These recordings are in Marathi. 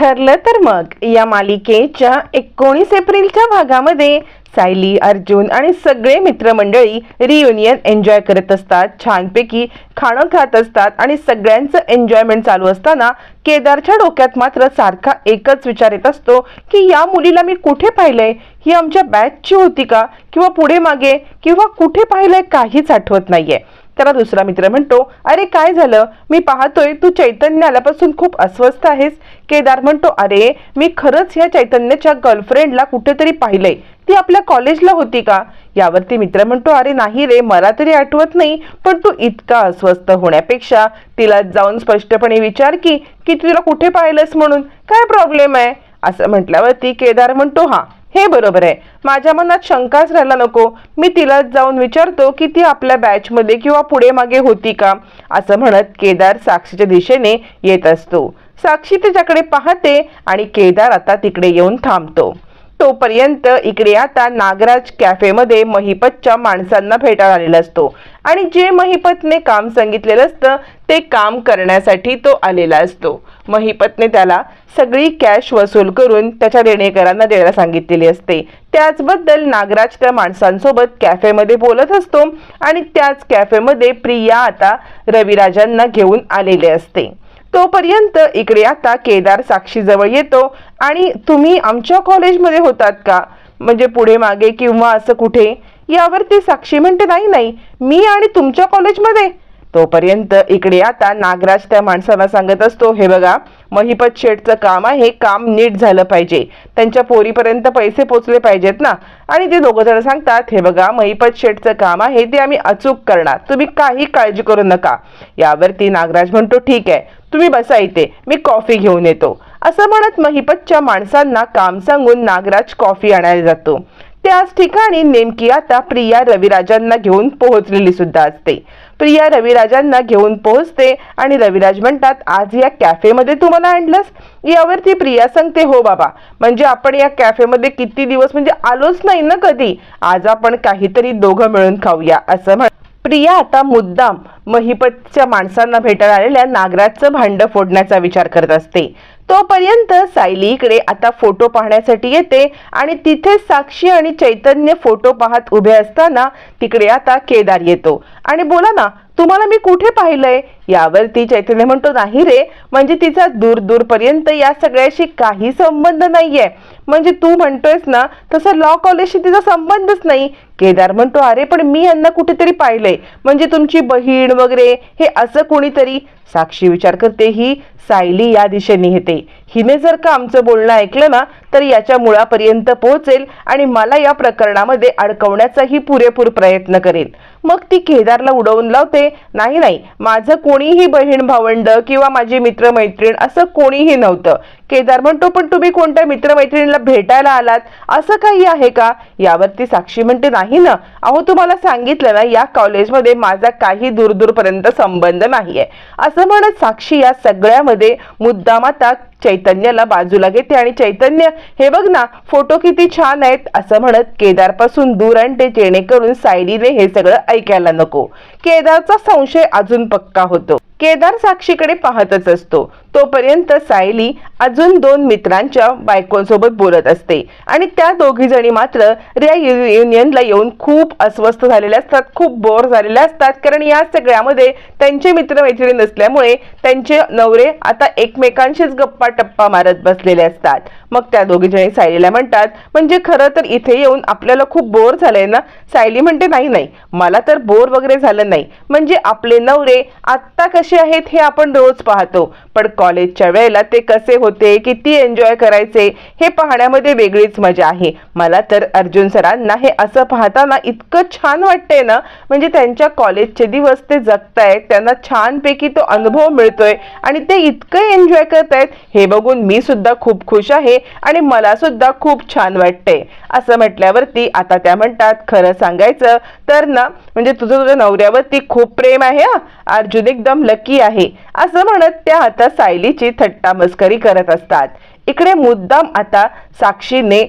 ठरलं तर मग. या मालिकेच्या एकोणीस एप्रिलच्या भागामध्ये सायली अर्जुन आणि सगळे मित्रमंडळी रियुनियन एन्जॉय करत असतात. छानपैकी खाणं खात असतात आणि सगळ्यांचं एन्जॉयमेंट चालू असताना केदारच्या डोक्यात मात्र सारखा एकच विचार येत असतो की या मुलीला मी कुठे पाहिलंय? ही आमच्या बॅचची होती का? किंवा पुढे मागे? किंवा कुठे पाहिलंय? काहीच आठवत नाहीये. त्याला दुसरा मित्र म्हणतो अरे काय झालं? मी पाहतोय तू चैतन्य आल्यापासून खूप अस्वस्थ आहेस. केदार म्हणतो अरे मी खरंच या चैतन्याच्या गर्लफ्रेंडला कुठेतरी पाहिलंय. ती आपल्या कॉलेजला होती का? यावरती मित्र म्हणतो अरे नाही रे मला तरी आठवत नाही पण तू इतका अस्वस्थ होण्यापेक्षा तिला जाऊन स्पष्टपणे विचार की की तुला कुठे पाहिलंस म्हणून? काय प्रॉब्लेम आहे? असं म्हटल्यावरती केदार म्हणतो हा हे बरोबर आहे. माझ्या मनात शंकाच राहायला नको. मी तिला जाऊन विचारतो की ती आपल्या बॅचमध्ये किंवा पुढे मागे होती का? असं म्हणत केदार साक्षीच्या दिशेने येत असतो. साक्षी तिच्याकडे पाहते आणि केदार आता तिकडे येऊन थांबतो. तोपर्यंत इकडे आता नागराज कॅफेमध्ये महिपतच्या माणसांना भेटायला आलेला असतो. आणि जे महिपतने काम सांगितलेलं असतं ते काम करण्यासाठी तो आलेला असतो. महिपतने त्याला सगळी कॅश वसूल करून त्याच्या देणेकरांना द्यायला सांगितलेली असते. त्याचबद्दल नागराज त्या माणसांसोबत कॅफेमध्ये बोलत असतो आणि त्याच कॅफेमध्ये प्रिया आता रविराजांना घेऊन आलेले असते. तोपर्यंत इकडे आता केदार साक्षीजवळ येतो आणि तुम्ही आमच्या कॉलेजमध्ये होतात का? म्हणजे पुढे मागे किंवा असं कुठे? यावरती साक्षी म्हणते नाही नाही मी आणि तुमच्या कॉलेजमध्ये. तोपर्यंत इकडे आता नागराज त्या माणसाला सांगत असतो हे बघा महिपत शेठचं काम आहे काम नीट झालं पाहिजे. त्यांच्या पोरीपर्यंत पैसे पोचले पाहिजेत ना. आणि ते दोघं जण सांगतात हे बघा महिपत शेठचं काम आहे ते आम्ही अचूक करणार. तुम्ही काही काळजी करू नका. यावरती नागराज म्हणतो ठीक आहे तुम्ही बसा इथे मी कॉफी घेऊन येतो. असं म्हणत महिपतच्या माणसांना काम सांगून नागराज कॉफी आणायला जातो. त्याच ठिकाणी नेमकी आता प्रिया रविराजांना घेऊन पोहोचलेली सुद्धा असते. प्रिया रविराजांना घेऊन पोहोचते आणि रविराज म्हणतात आज या कॅफेमध्ये तू मला आणलंस? यावरती प्रिया सांगते हो बाबा म्हणजे आपण या कॅफेमध्ये किती दिवस म्हणजे आलोच नाही ना कधी? आज आपण काहीतरी दोघं मिळून खाऊया असं म्हण प्रिया आता मुद्दाम महिपतच्या माणसांना भेटायला आलेल्या नागराजचं भांड फोडण्याचा विचार करत असते. तोपर्यंत सायली इकडे आता फोटो पाहण्यासाठी येते आणि तिथे साक्षी आणि चैतन्य फोटो पाहत उभे असताना तिकडे आता केदार येतो. आणि बोला ना तुम्हाला मी कुठे पाहिलंय? यावरती चैतन्य म्हणतो नाही रे म्हणजे तिचा दूर दूरपर्यंत या सगळ्याशी काही संबंध नाहीये. म्हणजे तू म्हणतोयस ना तसं लॉ कॉलेजशी तिचा संबंधच नाही. केदार म्हणतो अरे पण मी यांना कुठेतरी पाहिलंय. म्हणजे तुमची बहीण वगैरे हे असं कोणीतरी? साक्षी विचार करते ही सायली या दिशेने येते. हिने जर का आमचं बोलणं ऐकलं ना तर याच्या मुळापर्यंत पोहोचेल आणि मला या प्रकरणामध्ये अडकवण्याचाही पुरेपूर प्रयत्न करेल. मग ती केदारला उडवून लावते. नाही नाही माझं कोणीही बहीण भावंड किंवा माझी मित्रमैत्रीण असं कोणीही नव्हतं. केदार म्हणतो पण तुम्ही कोणत्या मित्रमैत्रिणीला भेटायला आलात? असं काही आहे का? यावरती साक्षी म्हणते नाही ना. अहो तुम्हाला सांगितलं ना या कॉलेजमध्ये माझा काही दूर दूरपर्यंत संबंध नाहीये. असं म्हणत साक्षी या सगळ्यामध्ये मुद्दाम आता चैतन्याला बाजूला घेते आणि चैतन्य हे बघ ना फोटो किती छान आहेत असं म्हणत केदारपासून दूर आणते जेणेकरून सायलीने हे सगळं ऐकायला नको. केदारचा संशय अजून पक्का होतो. केदार साक्षीकडे पाहतच असतो. तोपर्यंत सायली अजून दोन मित्रांच्या बायकोंसोबत बोलत असते. आणि त्या दोघी जणी मात्र या युनियनला येऊन खूप अस्वस्थ झालेल्या असतात खूप बोर झालेल्या असतात. कारण या सगळ्यामध्ये त्यांचे मित्रमैत्रिणी नसल्यामुळे त्यांचे नवरे आता एकमेकांशीच गप्पा टप्पा मारत बसलेले असतात. मग त्या दोघी जणी सायलीला म्हणतात म्हणजे खरं तर इथे येऊन आपल्याला खूप बोर झालंय ना? सायली म्हणते नाही नाही मला तर बोर वगैरे झालं नाही. म्हणजे आपले नवरे आत्ता कसे आहेत हे आपण रोज पाहतो. पण कॉलेजच्या वेळेला ते कसे होते किती एन्जॉय करायचे हे पाहण्यामध्ये वेगळीच मजा आहे. मला तर अर्जुन सरांना हे असं पाहताना इतकं छान वाटतंय ना म्हणजे त्यांच्या कॉलेजचे दिवस ते जगतायत त्यांना छानपैकी तो अनुभव मिळतोय आणि ते इतकं एन्जॉय करतायत. हे बघून मी सुद्धा खूप खुश आहे आणि मला सुद्धा खूप छान वाटते असं म्हटल्यावरती आता त्या म्हणतात खरं सांगायचं तर ना म्हणजे तुझं तुझ्या नवऱ्यावरती खूप प्रेम आहे अर्जुन एकदम लकी आहे. असं म्हणत त्या आता सायलीची थट्टा मस्करी करत असतात. इकडे मुद्दाम आता साक्षीने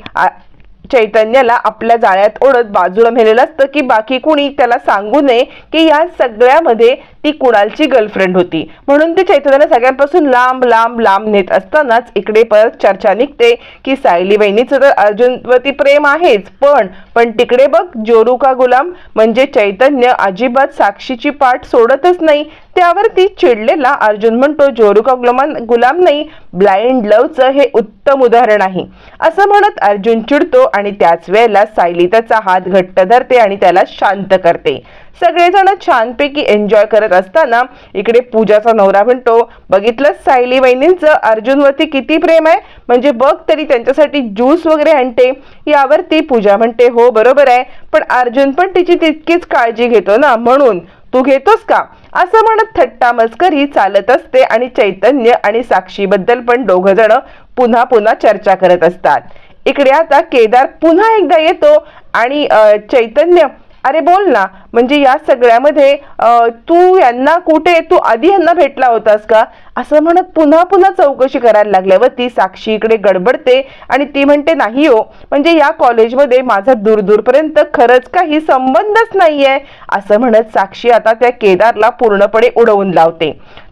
चैतन्याला आपल्या जाळ्यात ओढत बाजूला मेलेलं असतं की बाकी कुणी त्याला सांगू नये की या सगळ्यामध्ये ती कुणालची गर्लफ्रेंड होती. म्हणून ती चैतन्याला सगळ्यांपासून लांब लांब लांब नेत असतानाच इकडे परत चर्चा निघते की सायली बहिणीचं तर अर्जुनवरती प्रेम आहेच. पण पण तिकडे बघ जोरू का गुलाम? म्हणजे चैतन्य अजिबात साक्षीची पाठ सोडतच नाही. त्यावरती चिडलेला अर्जुन म्हणतो जोरू का गुलाम गुलाम नाही ब्लाइंड लव्हचं हे उत्तम उदाहरण आहे. असं म्हणत अर्जुन चिडतो आणि त्याच वेळेला सायली त्याचा हात घट्ट धरते आणि त्याला शांत करते. सगळेजण छानपैकी एन्जॉय करत असताना इकडे पूजाचा नवरा म्हणतो बघितलं सायली वहिनींचं? अर्जुनवरती किती प्रेम आहे? म्हणजे बघ तरी त्यांच्यासाठी ज्यूस वगैरे आणते. यावरती पूजा म्हणते हो बरोबर आहे पण अर्जुन पण तिची तितकीच काळजी घेतो ना म्हणून. तू घेतोस का? असं म्हणत थट्टा मस्करी चालत असते आणि चैतन्य आणि साक्षीबद्दल पण दोघं जण पुन्हा पुन्हा चर्चा करत असतात. इकडे आता केदार पुन्हा एकदा येतो आणि चैतन्य अरे बोल ना. म्हणजे या सगळ्यामध्ये तू यांना कुठे तू आधी यांना भेटला होतास का? असं म्हणत पुन्हा पुन्हा चौकशी करायला लागल्यावर ती साक्षी इकडे गडबडते आणि ती म्हणते नाही हो. म्हणजे या कॉलेजमध्ये माझा दूरदूरपर्यंत खरंच काही संबंधच नाहीये असं म्हणत साक्षी आता त्या केदारला पूर्णपणे उडवून लावते.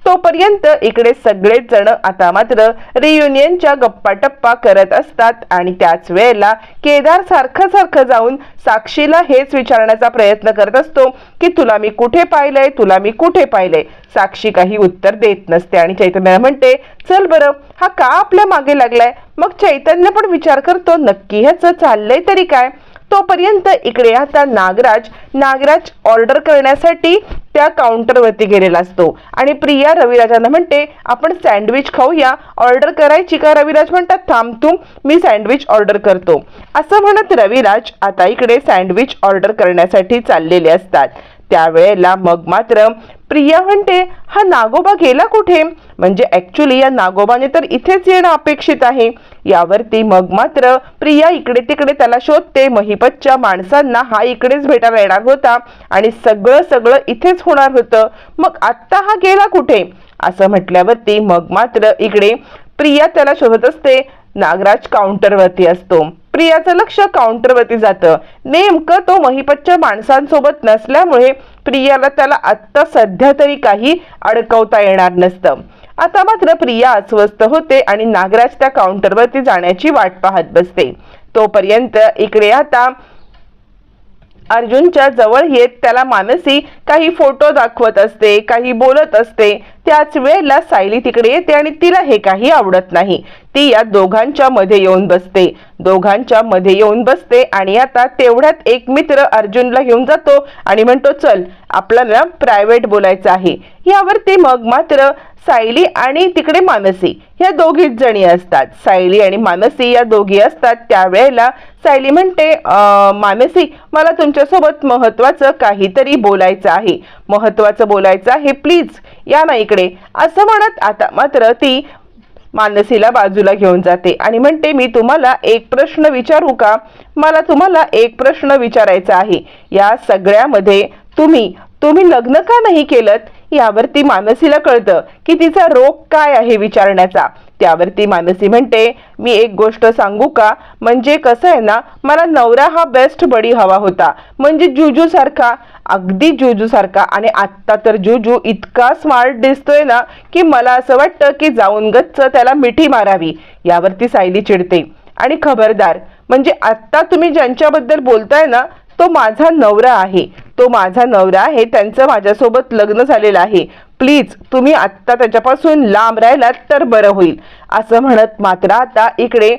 तोपर्यंत इकडे सगळेच जण आता मात्र रियुनियनच्या गप्पा टप्पा करत असतात आणि त्याच वेळेला केदार सारखं सारखं जाऊन साक्षीला हेच विचारण्याचा प्रयत्न करत असतो की तुला मी कुठे पाहिलंय तुला मी कुठे पाहिलंय? साक्षी काही उत्तर देत नसते आणि चैतन्य म्हणते चल बरं हा का आपल्या मागे लागलाय? मग चैतन्य पण विचार करतो नक्की ह्याचं चाललंय तरी काय? तोपर्यंत इकडे आता नागराज नागराज ऑर्डर करण्यासाठी त्या काउंटरवरती गेलेला असतो. आणि प्रिया रविराजांना म्हणते आपण सँडविच खाऊया. ऑर्डर करायची का रविराज? म्हणतात थांब तू मी सँडविच ऑर्डर करतो. असं म्हणत रविराज आता इकडे सँडविच ऑर्डर करण्यासाठी चाललेले असतात. त्यावेळेला मग मात्र प्रिया म्हणते हा नागोबा गेला कुठे? म्हणजे ऍक्च्युली या नागोबाने तर इथेच येणं अपेक्षित आहे. यावरती मग मात्र प्रिया इकडे तिकडे त्याला शोधते. महिपतच्या माणसांना हा इकडेच भेटायला येणार होता आणि सगळं सगळं इथेच होणार होतं. मग आत्ता हा गेला कुठे? असं म्हटल्यावरती मग मात्र इकडे प्रिया त्याला शोधत असते. नागराज काउंटरवरती असतो. प्रियाचं लक्ष काउंटरवरती जातं. नेमकं तो महिपतच्या माणसांसोबत नसल्यामुळे प्रियाला त्याला आत्ता सध्या तरी काही अडकवता येणार नसतं. आता मात्र प्रिया अस्वस्थ होते आणि नागराज त्या काउंटरवरती जाण्याची वाट पाहत बसते. तोपर्यंत इकडे आता अर्जुनच्या जवळ येत त्याला मानसी काही फोटो दाखवत असते काही बोलत असते. त्याच वेळेला सायली तिकडे येते आणि तिला हे काही आवडत नाही. ती या दोघांच्या मध्ये येऊन बसते. दोघांच्या मध्ये येऊन बसते आणि आता तेवढ्यात एक मित्र अर्जुनला घेऊन जातो आणि म्हणतो चल आपल्याला प्रायव्हेट बोलायचं आहे. यावरती मग मात्र सायली आणि तिकडे मानसी ह्या दोघीच जणी असतात. सायली आणि मानसी या दोघी असतात. त्यावेळेला सायली म्हणते मानसी मला तुमच्यासोबत महत्वाचं काहीतरी बोलायचं आहे. महत्वाचं बोलायचं आहे प्लीज या ना इकडे. असं म्हणत आता मात्र ती मानसीला बाजूला घेऊन जाते आणि म्हणते मी तुम्हाला एक प्रश्न विचारू का? मला तुम्हाला एक प्रश्न विचारायचा आहे. या सगळ्यामध्ये तुम्ही तुम्ही लग्न का नाही केलं यावरती मानसीला कळतं की तिचा रोग काय आहे विचारण्याचा. त्यावरती मानसी म्हणते मी एक गोष्ट सांगू का? म्हणजे कसं आहे ना मला नवरा हा बेस्ट बडी हवा होता. म्हणजे जुजू सारखा अगदी जुजू सारखा. आणि आत्ता तर जुजू इतका स्मार्ट दिसतोय ना की मला असं वाटतं की जाऊन गच्च त्याला मिठी मारावी. यावरती सायली चिडते. आणि खबरदार म्हणजे आत्ता तुम्ही ज्यांच्याबद्दल बोलताय ना तो माझा नवरा आहे. तो माझा नवरा आहे. त्यांचं माझ्यासोबत लग्न झालेलं आहे. प्लीज तुम्ही आत्ता त्याच्यापासून लांब राहिलात तर बरं होईल. असं म्हणत मात्र आता इकडे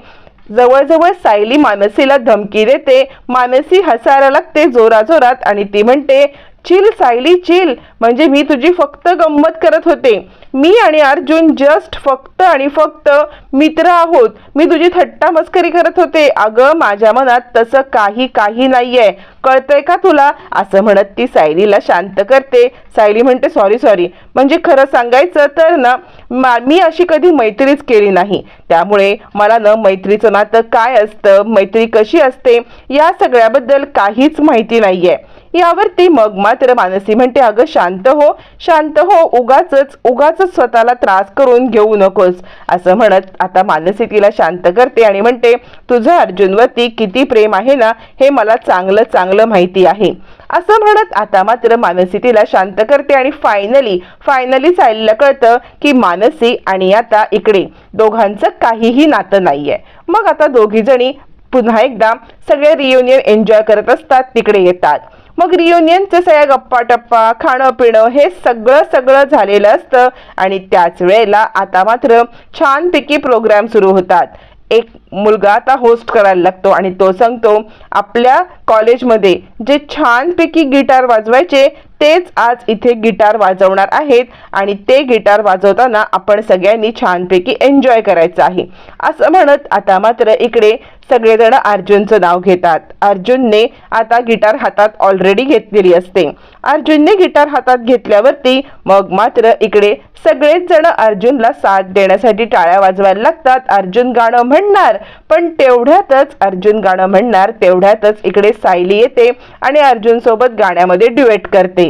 जवळजवळ सायली मानसीला धमकी देते. मानसी हसायला लागते जोराजोरात आणि ती म्हणते चिल सायली चिल. म्हणजे मी तुझी फक्त गंमत करत होते. मी आणि अर्जुन जस्ट फक्त आणि फक्त मित्र आहोत. मी तुझी थट्टा मस्करी करत होते. अगं माझ्या मनात तसं काही काही नाहीये. कळतंय का तुला? असं म्हणत ती सायलीला शांत करते. सायली म्हणते सॉरी सॉरी म्हणजे खरं सांगायचं तर ना मा- मी अशी कधी मैत्रीच केली नाही. त्यामुळे मला ना मैत्रीचं नातं काय असतं मैत्री कशी असते या सगळ्याबद्दल काहीच माहिती नाहीये. यावरती मग मात्र मानसी म्हणते अगं शांत हो शांत हो उगाच उगाच स्वतःला त्रास करून घेऊ नकोस. असं म्हणत आता मानसी तिला शांत करते आणि म्हणते तुझं अर्जुनवरती किती प्रेम आहे ना हे मला चांगलं चांगलं माहिती आहे. असं म्हणत आता मात्र मानसी तिला शांत करते आणि फायनली फायनली सायलीला कळतं की मानसी आणि आता इकडे दोघांचं काहीही नातं नाहीये. मग आता दोघी जणी पुन्हा एकदा सगळे रियुनियन एन्जॉय करत असतात तिकडे येतात. मग रियुनियनचे सगळ्या गप्पा टप्पा खाणं पिणं हे सगळं सगळं झालेलं असतं. आणि त्याच वेळेला आता मात्र छानपैकी प्रोग्राम सुरू होतात. एक मुलगा आता होस्ट करायला लागतो आणि तो सांगतो आपल्या कॉलेजमध्ये जे छानपैकी गिटार वाजवायचे तेच आज इथे गिटार वाजवणार आहेत आणि ते गिटार वाजवताना आपण सगळ्यांनी छानपैकी एन्जॉय करायचं आहे. असं म्हणत आता मात्र इकडे सगळेजण अर्जुनचं नाव घेतात. अर्जुनने आता गिटार हातात ऑलरेडी घेतलेली असते. अर्जुनने गिटार हातात घेतल्यावरती मग मात्र इकडे सगळेच जण अर्जुनला साथ देण्यासाठी टाळ्या वाजवायला लागतात. अर्जुन गाणं म्हणणार पण तेवढ्यातच अर्जुन गाणं म्हणणार तेवढ्यातच इकडे सायली येते आणि अर्जुन सोबत गाण्यामध्ये ड्युएट करते.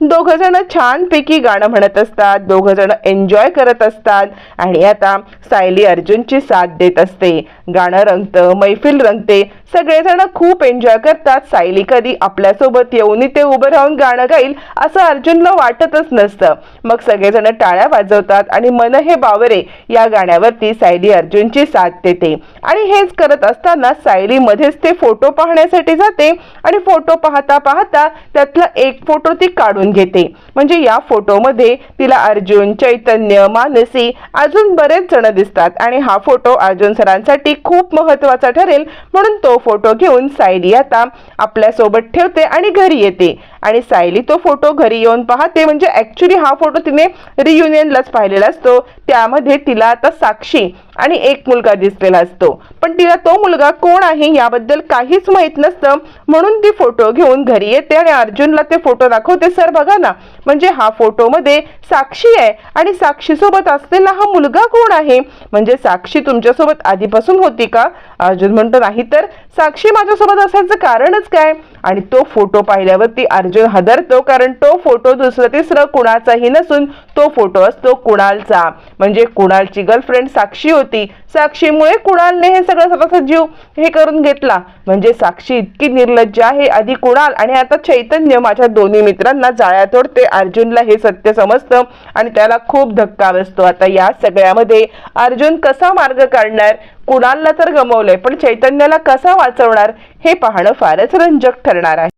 दोघ जण छानपैकी गाणं म्हणत असतात दोघ जण एन्जॉय करत असतात आणि आता सायली अर्जुनची साथ देत असते. गाणं रंगतं मैफिल रंगते सगळेजण खूप एन्जॉय करतात. सायली कधी आपल्यासोबत येऊन ते उभं राहून गाणं गाईल असं अर्जुनला वाटतच नसतं. मग सगळेजण टाळ्या वाजवतात आणि मन हे बावरे या गाण्यावरती सायली अर्जुनची साथ देते. आणि हेच करत असताना सायली मध्येच ते फोटो पाहण्यासाठी जाते आणि फोटो पाहता पाहता त्यातला एक फोटो ती काढून घेते. म्हणजे या फोटोमध्ये तिला अर्जुन चैतन्य मानसी अजून बरेच जण दिसतात आणि हा फोटो अर्जुन सरांसाठी खूप महत्त्वाचा ठरेल. म्हणून तो फोटो घेऊन सायली आता आपल्यासोबत ठेवते आणि घरी येते. आणि सायली तो फोटो घरी येऊन पाहते. म्हणजे ॲक्च्युली हा फोटो तिने रियुनियनलाच पाहिलेला असतो. त्यामध्ये तिला आता साक्षी आणि एक मुलगा दिसलेला असतो. पण तिला तो मुलगा कोण आहे याबद्दल काहीच माहीत नसतं. म्हणून ती फोटो घेऊन घरी येते आणि अर्जुनला ते फोटो दाखवते सर बघा ना. म्हणजे हा फोटोमध्ये साक्षी आहे आणि साक्षीसोबत असलेला हा मुलगा कोण आहे? म्हणजे साक्षी तुमच्यासोबत आधीपासून होती का? अर्जुन म्हणतो नाही तर साक्षी माझ्यासोबत असायचं कारणच काय? आणि तो फोटो पाहिल्यावरती अर्जुन हदरतो कारण तो फोटो दुसरं तिसरं कुणाचाही नसून तो फोटो असतो कुणालचा. म्हणजे कुणालची गर्लफ्रेंड साक्षी होती. होती. साक्षीमुळे कुणालने हे सगळं स्वतःचा जीव हे करून घेतला. म्हणजे साक्षी इतकी निर्लज्ज आहे आधी कुणाल आणि आता चैतन्य माझ्या दोन्ही मित्रांना जाळ्या तोडते. अर्जुनला हे सत्य समजतं आणि त्याला खूप धक्का बसतो. आता या सगळ्यामध्ये अर्जुन कसा मार्ग काढणार? कुणालला तर गमवलंय पण चैतन्याला कसा वाचवणार? हे पाहणं फारच रंजक ठरणार आहे.